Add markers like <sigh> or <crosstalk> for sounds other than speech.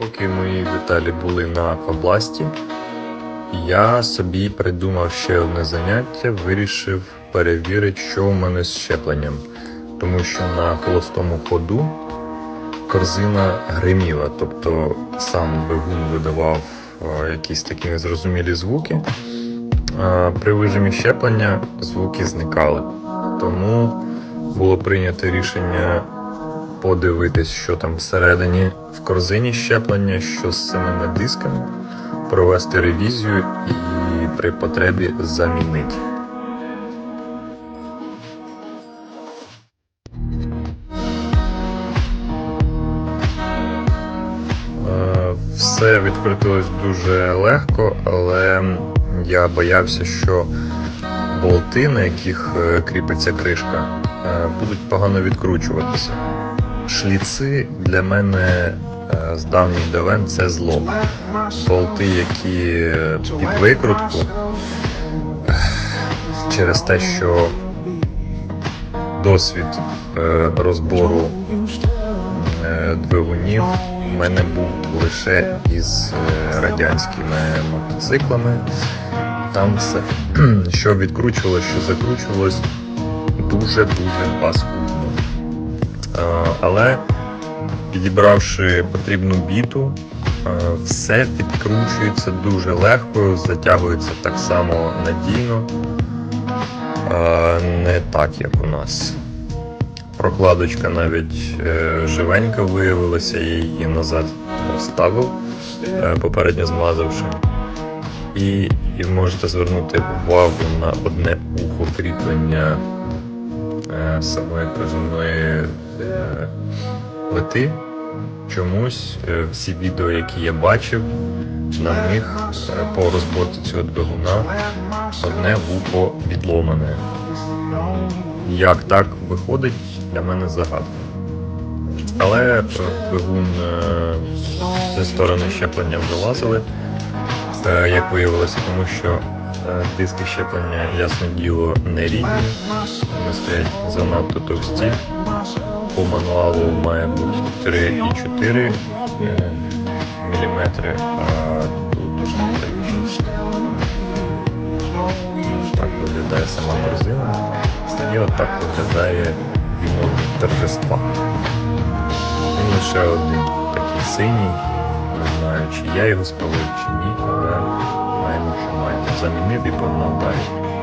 Поки мої деталі були на аквабласті, я собі придумав ще одне заняття, вирішив перевірити, що у мене з щепленням. Тому що на холостому ходу корзина гриміла, тобто сам двигун видавав е, якісь такі незрозумілі звуки. А при вижимі щеплення звуки зникали. Тому було прийнято рішення подивитись, що там всередині в корзині щеплення, що з самими дисками, провести ревізію і при потребі замінити. Е, Все відкрутилось дуже легко, але я боявся, що болти, на яких е, кріпиться кришка, е, будуть погано відкручуватися. Шліци для мене е, з давніх давен це зло. Болти, які е, під викрутку, е, через те, що досвід розбору двигунів у мене був лише із радянськими мотоциклами. Там все, <clears throat> що відкручувалось, що закручувалось, дуже-дуже паскудно. Е, Але підібравши потрібну біту, е, все відкручується дуже легко, затягується так само надійно, е, не так, як у нас. Прокладочка навіть живенька виявилася, я її назад вставив, е, попередньо змазавши. І, і можете звернути увагу на одне ухо кріплення е, самої приземної е, плити. Чомусь е, всі відео, які я бачив, на них е, по розборці цього двигуна одне вухо відломане. Як так виходить, для мене загадка. Але е, двигун е, зі сторони щеплення вже лазили, е, як виявилося, тому що е, диски щеплення, ясне діло, не рідні, вони стоять занадто товсті. По мануалу має бути 3,4 мм, а тут. Так виглядає сама корзина. І от виглядає виновник торжества. Він лише один такий синій. Не знаю, чи я його спалив, чи ні, але маємо, що маємо. Замінив і погнав далі.